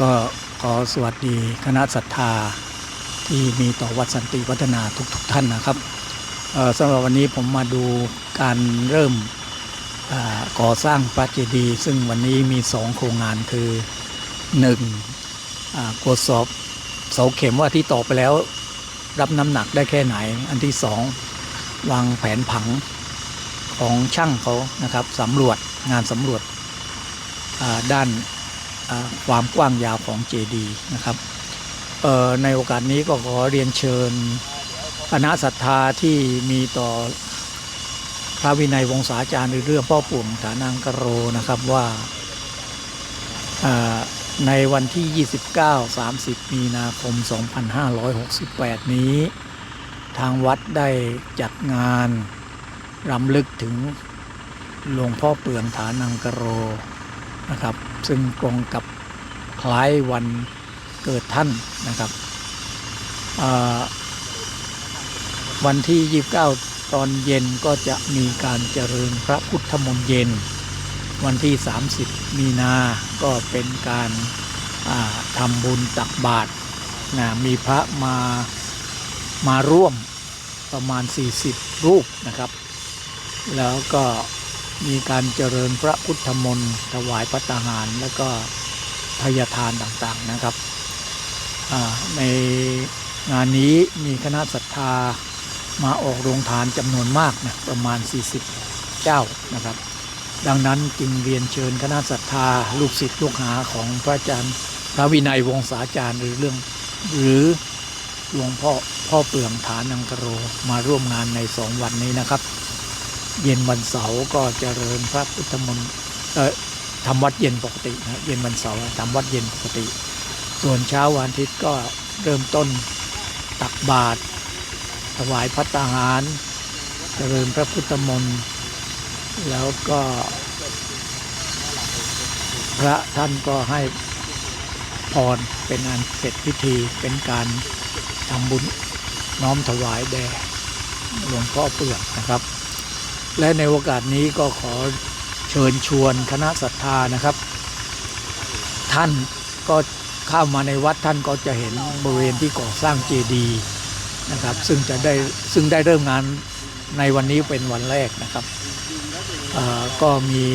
ก็ขอสวัสดีคณะศรัทธาที่มีต่อวัดสันติวัฒนาทุกๆทท่านนะครับสำหรับวันนี้ผมมาดูการเริ่มก่อสร้างพระเจดีย์ซึ่งวันนี้มีสองโครงงานคือหนึ่งตรวจสอบเสาเข็มว่าที่ต่อไปแล้วรับน้ำหนักได้แค่ไหน อันที่สองวางแผนผังของช่างเขานะครับสำรวจงานสำรวจด้าน ความกว้างยาวของเจดีนะครับในโอกาสนี้ก็ขอเรียนเชิญคณะศรัทธาที่มีต่อพระวินัยวงศาจารย์ในเรื่องพ่อปู่มฐานังกโรนะครับว่าในวันที่ 29-30 มีนาคม 2568 นี้ ทางวัดได้จัดงานรำลึกถึงหลวงพ่อเปลืองฐานังกโร นะครับ ซึ่งตรงกับคล้ายวันเกิดท่านนะครับวันที่ 29 ตอนเย็นก็จะมีการเจริญพระพุทธมนต์เย็น วันที่ 30 มีนา ก็เป็นการาทำบุญตักบาตรนะมีพระมามาร่วมประมาณ 40 รูปนะครับ แล้วก็ มีการเจริญพระพุทธมนต์ถวายพระตาหาร แล้วก็ทาทานต่างๆนะครับ ในงานนี้มีคณะศรัทธามาออกโรงทานจำนวนมากนะประมาณ 40 เจ้านะครับ ดังนั้นจึงเรียนเชิญคณะศรัทธาลูกศิษย์ลูกหาของพระอาจารย์พระวินัยวงศาจารย์หรือเรื่องหรือหลวงพ่อพ่อเปลืองฐานังกโรมาร่วมงานในสองวันนี้นะครับ เย็นวันเสาร์ก็เจริญพระพุทธมนต์เอ่อทำวัดเย็นปกตินะเย็นวันเสาร์ทำวัดเย็นปกติ ส่วนเช้าวันอาทิตย์ก็เริ่มต้นตักบาตรถวายพัตตาหาร เจริญพระพุทธมนต์แล้วก็ พระท่านก็ให้พรเป็นอันเสร็จพิธีเป็นการทำบุญน้อมถวายแด่หลวงพ่อเปลือกนะครับ และในโอกาสนี้ก็ขอเชิญชวนคณะศรัทธานะครับ ท่านก็เข้ามาในวัดท่านก็จะเห็นบริเวณที่ก่อสร้างเจดีย์นะครับ ซึ่งจะได้ซึ่งได้เริ่มงานในวันนี้เป็นวันแรกนะครับก็มี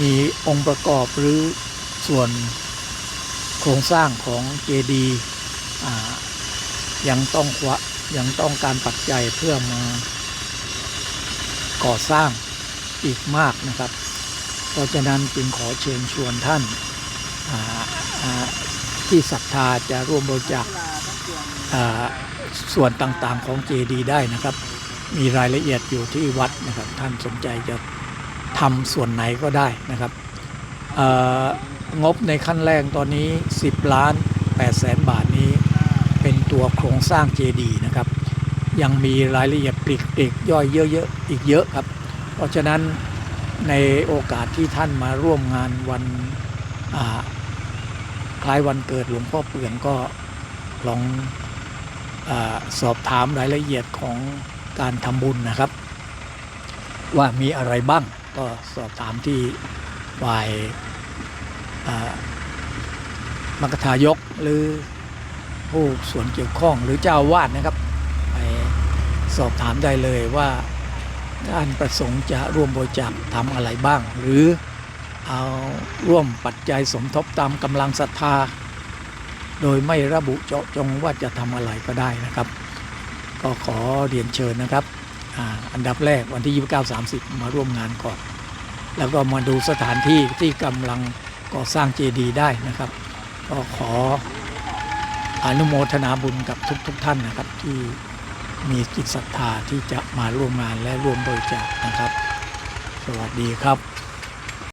มีองค์ประกอบหรือส่วนโครงสร้างของเจดีย์ยังต้องควะยังต้องการปัจจัยเพื่อมา ก่อสร้างอีกมากนะครับ เพราะฉะนั้นจึงขอเชิญชวนท่านาาที่ศรัทธาจะร่วมบริจาคส่วนต่างๆของเจดีได้นะครับ มีรายละเอียดอยู่ที่วัดนะครับ ท่านสนใจจะทำส่วนไหนก็ได้นะครับงบในขั้นแรกตอนนี้ 10 ล้าน8แสนบาทนี้ เป็นตัวโครงสร้างเจดีนะครับ ยังมีรายละเอียดปลีกปลีกย่อยเยอะๆอีกเยอะครับ เพราะฉะนั้นในโอกาสที่ท่านมาร่วมงานวันคล้ายวันเกิดหลวงพ่อเปลี่ยนก็ลองอสอบถามรายละเอียดของการทำบุญนะครับ ว่ามีอะไรบ้างก็สอบถามที่ฝ่ายมรรคทายกหรือผู้ส่วนเกี่ยวข้องหรือเจ้าวาดนะครับ สอบถามได้เลยว่าท่านประสงค์จะร่วมบริจาคทำอะไรบ้าง หรือเอาร่วมปัจจัยสมทบตามกำลังศรัทธา โดยไม่ระบุเจาะจงว่าจะทำอะไรก็ได้นะครับ ก็ขอเรียนเชิญนะครับออันดับแรกวันที่ 29-30 มาร่วมงานก่อน แล้วก็มาดูสถานที่ที่กำลังก่อสร้างเจดีย์ได้นะครับ ก็ขออนุโมทนาบุญกับทุกๆทท่านนะครับที่ มีจิตศรัทธาที่จะมาร่วมงานและร่วมบริจาคนะครับ สวัสดีครับ